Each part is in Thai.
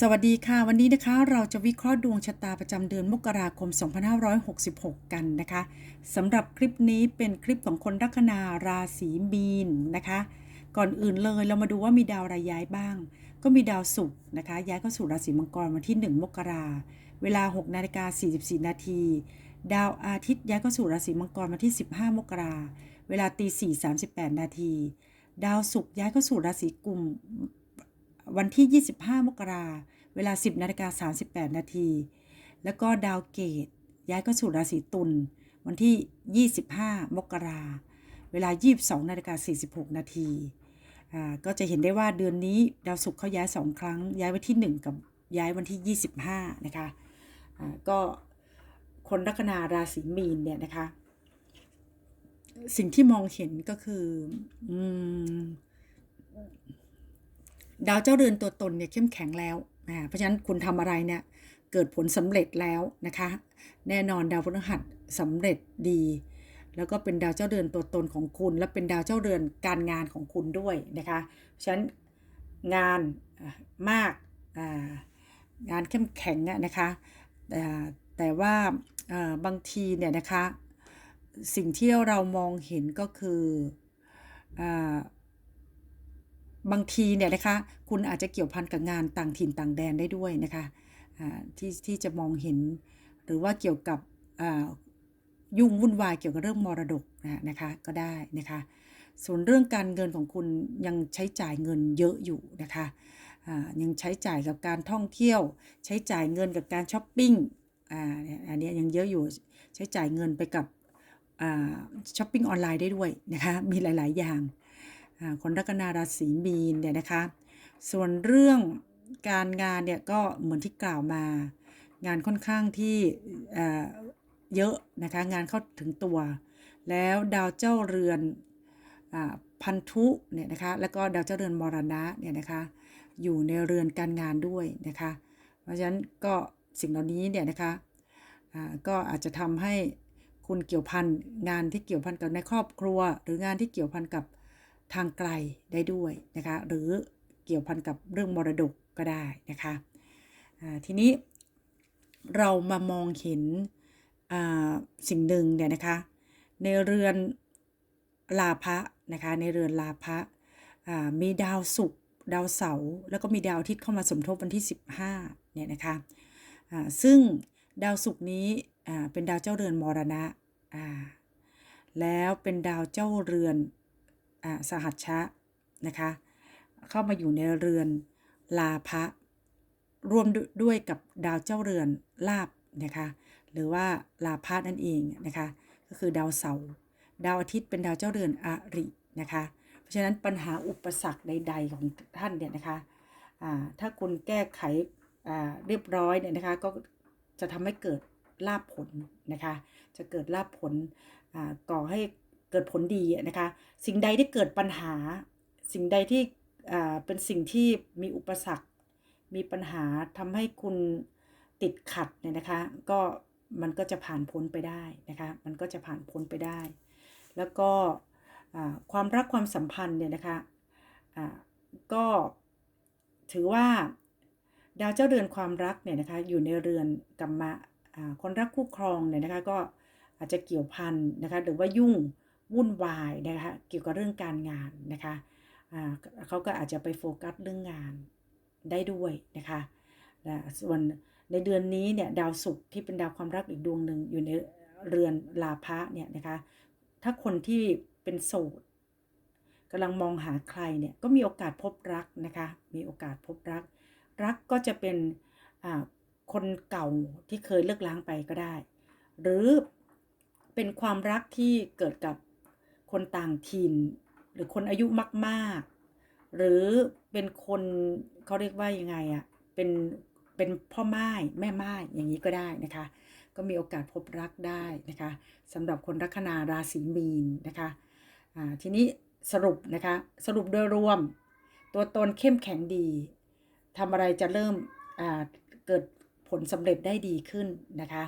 สวัสดีค่ะ วันนี้นะคะเราจะวิเคราะห์ดวงชะตาประจำเดือนมกราคม 2566 กันนะคะสำหรับคลิปนี้เป็นคลิปของคนลัคนาราศีมีนนะคะ ก่อนอื่นเลยเรามาดูว่ามีดาวอะไรย้ายบ้าง ก็มีดาวศุกร์นะคะ ย้ายเข้าสู่ราศีมังกรวันที่ 1 มกราเวลา 6 นาฬิกา 44 นาที ดาวอาทิตย์ย้ายเข้าสู่ราศีมังกรวันที่ 15 มกราเวลาตี4 38 นาที ดาวศุกร์ย้ายเข้าสู่ราศีกุม วันที่ 25 มกราเวลา 10นาฬิกา38 นาที แล้วก็ดาวเกต ย้ายเข้าสู่ราศีตุลวันที่ 25 มกราเวลา 22นาฬิกา46 นาทีอ่าก็จะเห็นได้ว่าเดือนนี้ดาวศุกร์เขาย้าย 2 ครั้ง ย้ายวันที่ 1 กับย้ายวันที่ 25 นะคะอ่าก็คนลัคนาราศีมีนเนี่ยนะคะ สิ่งที่มองเห็นก็คืออืม ดาวเจ้าเรือนตัวตนเนี่ยเข้มแข็งแล้วอ่าเพราะฉะนั้นคุณทำอะไรเนี่ยเกิดผลสำเร็จแล้วนะคะ แน่นอนดาวพฤหัสสำเร็จดี แล้วก็เป็นดาวเจ้าเรือนตัวตนของคุณ และเป็นดาวเจ้าเรือนการงานของคุณด้วยนะคะเพราะฉะนั้นงานมากงานเข้มแข็งนะคะแต่แต่ว่าบางทีเนี่ยนะคะสิ่งที่เรามองเห็นก็คืออ บางทีเนี่ยนะคะคุณอาจจะเกี่ยวพันกับงานต่างถิ่นต่างแดนได้ด้วยนะคะที่ที่จะมองเห็นหรือว่าเกี่ยวกับยุ่งวุ่นวายเกี่ยวกับเรื่องมรดกนะนะคะก็ได้นะคะ ส่วนเรื่องการเงินของคุณยังใช้จ่ายเงินเยอะอยู่นะคะยังใช้จ่ายกับการท่องเที่ยว ใช้จ่ายเงินกับการช้อปปิ้งอ,อันนี้ยังเยอะอยู่ใช้จ่ายเงินไปกับช้อปปิ้งออนไลน์ได้ด้วยนะคะมีหลาย ๆ อย่าง คนลัคนาราศีมีนเนี่ยนะคะ ส่วนเรื่องการงานเนี่ยก็เหมือนที่กล่าวมา งานค่อนข้างที่เยอะนะคะงานเข้าถึงตัว แล้วดาวเจ้าเรือนอพันธุเนี่ยนะคะแล้วก็ดาวเจ้าเรือนมรณะเนี่ยนะคะอยู่ในเรือนการงานด้วยนะคะ เพราะฉะนั้นก็สิ่งเหล่านี้เนี่ยนะคะก็อาจจะทำให้คุณเกี่ยวพันงานที่เกี่ยวพันกับในครอบครัว หรืองานที่เกี่ยวพันกับ ทางไกลได้ด้วยนะคะหรือเกี่ยวพันกับเรื่องมรดกก็ได้นะคะทีนี้เรามามองเห็นสิ่งหนึ่งเนี่ยนะคะในเรือนลาภะนะคะในเรือนลาภะมีดาวศุกร์ดาวเสาร์แล้วก็มีดาวอาทิตย์เข้ามาสมทบวันที่ 15เนี่ยนะคะซึ่งดาวศุกร์นี้เป็นดาวเจ้าเรือนมรณะแล้วเป็นดาวเจ้าเรือน สหัชชะนะคะ เข้ามาอยู่ในเรือนลาภะรวมด้วยกับดาวเจ้าเรือนลาบนะคะหรือว่าลาภะนั่นเองนะคะก็คือดาวเสาร์ดาวอาทิตย์เป็นดาวเจ้าเรือนอรินะคะเพราะฉะนั้นปัญหาอุปสรรคใด ๆ ของท่านเนี่ยนะคะอ่าถ้าคุณแก้ไขอ่าเรียบร้อยเนี่ยนะคะก็จะทำให้เกิดลาภผลนะคะจะเกิดลาภผลอ่าก่อให้ เกิดผลดีนะคะ สิ่งใดที่เกิดปัญหา สิ่งใดที่เป็นสิ่งที่มีอุปสรรค มีปัญหาทำให้คุณติดขัดเนี่ยนะคะ ก็มันก็จะผ่านพ้นไปได้นะคะ มันก็จะผ่านพ้นไปได้ แล้วก็ความรักความสัมพันธ์เนี่ยนะคะก็ถือว่าดาวเจ้าเรือนความรักเนี่ยนะคะอยู่ในเรือนกัมมะคนรักคู่ครองเนี่ยนะคะก็อาจจะเกี่ยวพันนะคะหรือว่ายุ่ง วุ่นวายนะคะเกี่ยวกับเรื่องการงานนะคะเขาก็อาจจะไปโฟกัสเรื่องงานได้ด้วยนะคะและส่วนในเดือนนี้เนี่ยดาวศุกร์ที่เป็นดาวความรักอีกดวงหนึ่งอยู่ในเรือนลาภะเนี่ยนะคะถ้าคนที่เป็นโสดกำลังมองหาใครเนี่ยก็มีโอกาสพบรักนะคะมีโอกาสพบรัก รักก็จะเป็นคนเก่าที่เคยเลิกล้างไปก็ได้ หรือเป็นความรักที่เกิดกับ คนต่างถิ่น หรือคนอายุมาก ๆ หรือเป็นคนเขาเรียกว่ายังไงอะ่ะเป็นเป็นพ่อไม้แม่ไม้อย่างนี้ก็ได้นะคะ ก็มีโอกาสพบรักได้นะคะสำหรับคนลัคนาราศีมีนนะคะอ่าทีนี้สรุปนะคะสรุปโดยรวม ตัวตนเข้มแข็งดีทำอะไรจะเริ่มอ่าเกิดผลสำเร็จได้ดีขึ้นนะคะ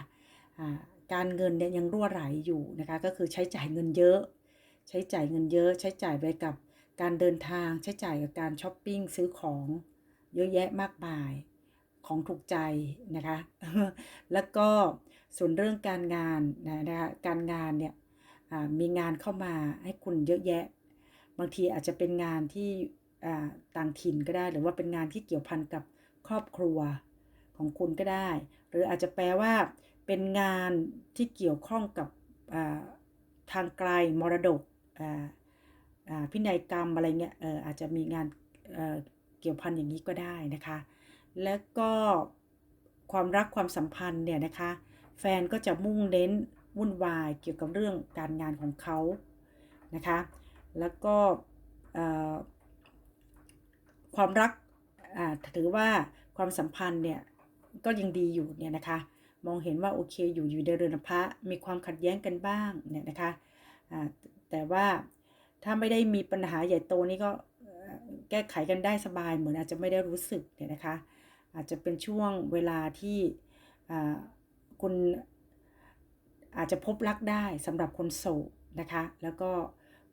อ่าการเงินเนี่ยยังรั่วไหลอยู่นะคะก็คือใช้จ่ายเงินเยอะ ใช้จ่ายเงินเยอะ ใช้จ่ายไปกับการเดินทาง ใช้จ่ายกับการช้อปปิ้งซื้อของเยอะแยะมากมาย ของถูกใจนะคะ แล้วก็ส่วนเรื่องการงานนะคะการงานเนี่ยมีงานเข้ามาให้คุณเยอะแยะ บางทีอาจจะเป็นงานที่ต่างถิ่นก็ได้ หรือว่าเป็นงานที่เกี่ยวพันกับครอบครัวของคุณก็ได้ หรืออาจจะแปลว่าเป็นงานที่เกี่ยวข้องกับทางไกลมรดก พินัยกรรมอะไรเงี้ยเอออาจจะมีงานเอ่อเกี่ยวพันอย่างนี้ก็ได้นะคะ แล้วก็ความรักความสัมพันธ์เนี่ยนะคะ แฟนก็จะมุ่งเน้นวุ่นวายเกี่ยวกับเรื่องการงานของเขานะคะ แล้วก็เอ่อความรักอ่าถือว่าความสัมพันธ์เนี่ยก็ยังดีอยู่เนี่ยนะคะ มองเห็นว่าโอเคอยู่อยู่ในเรือนพระมีความขัดแย้งกันบ้างเนี่ยนะคะ แต่ว่าถ้าไม่ได้มีปัญหาใหญ่โตนี่ก็แก้ไขกันได้สบายเหมือนอาจจะไม่ได้รู้สึกเนี่ยนะคะ อาจจะเป็นช่วงเวลาที่คุณอาจจะพบรักได้สำหรับคนโสดนะคะ แล้วก็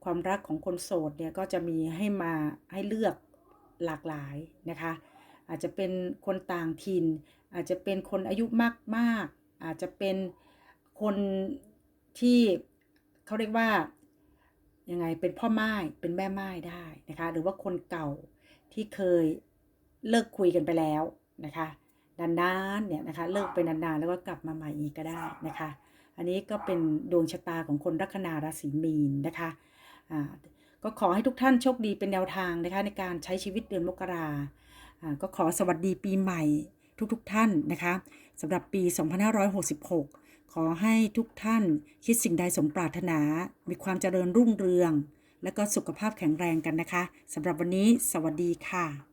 ความรักของคนโสดเนี่ยก็จะมีให้มาให้เลือกหลากหลายนะคะ อาจจะเป็นคนต่างถิ่น อาจจะเป็นคนอายุมากมากๆอาจจะเป็นคนที่ เขาเรียกว่ายังไงเป็นพ่อไม้เป็นแม่ไม้ได้นะคะ หรือว่าคนเก่าที่เคยเลิกคุยกันไปแล้วนะคะนานๆเนี่ยนะคะเลิกไปนานๆแล้วก็กลับมาใหม่อีกก็ได้นะคะ อันนี้ก็เป็นดวงชะตาของคนลัคนาราศีมีนนะคะอ่าก็ขอให้ทุกท่านโชคดีเป็นแนวทางนะคะในการใช้ชีวิตเดือนมกราอ่าก็ขอสวัสดีปีใหม่ทุกๆทท่านนะคะสำหรับปี 2566 ขอให้ทุกท่านคิดสิ่งใดสมปรารถนา มีความเจริญรุ่งเรือง และก็สุขภาพแข็งแรงกันนะคะสำหรับวันนี้ สวัสดีค่ะ